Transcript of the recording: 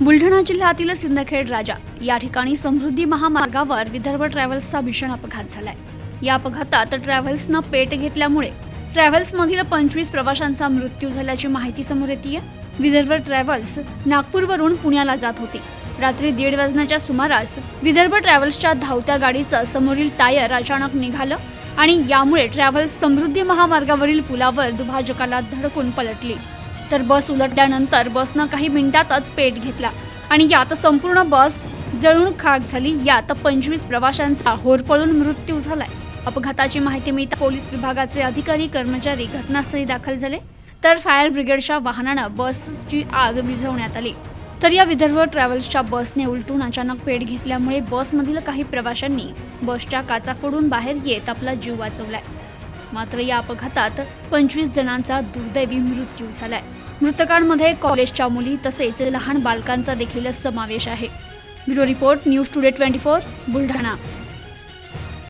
बुलढाणा जिल्ह्यातील सिंदखेड राजा या ठिकाणी समृद्धी महामार्गावर विदर्भ ट्रॅव्हल्सचा भीषण अपघात झालाय. या अपघातात ट्रॅव्हल्सनं पेट घेतल्यामुळे ट्रॅव्हल्समधील पंचवीस प्रवाशांचा मृत्यू झाल्याची माहिती समोर येते विदर्भ ट्रॅव्हल्स नागपूरवरून पुण्याला जात होती. रात्री दीड वाजण्याच्या सुमारास विदर्भ ट्रॅव्हल्सच्या धावत्या गाडीचं समोरील टायर अचानक निघालं आणि यामुळे ट्रॅव्हल्स समृद्धी महामार्गावरील पुलावर दुभाजकाला धडकून पलटली. तर बस उलटल्यानंतर बसनं काही मिनिटातच पेट घेतला. आणि यात संपूर्ण बस जळून खाक झाली. यात पंचवीस प्रवाशांचा होरपळून मृत्यू झालाय. अपघाताची माहिती मिळता पोलीस विभागाचे अधिकारी कर्मचारी घटनास्थळी दाखल झाले. तर फायर ब्रिगेडच्या वाहनानं बसची आग विझवण्यात आली. तर या विदर्भ ट्रॅव्हल्सच्या बसने उलटून अचानक पेट घेतल्यामुळे बसमधील काही प्रवाशांनी बसच्या काचा फोडून बाहेर येत आपला जीव वाचवलाय. मात्र या अपघातात पंचवीस जणांचा दुर्दैवी मृत्यू झालाय. मृतकांमध्ये कॉलेजच्या मुली तसेच लहान बालकांचा देखील समावेश आहे. Bureau report news today twenty four Buldhana.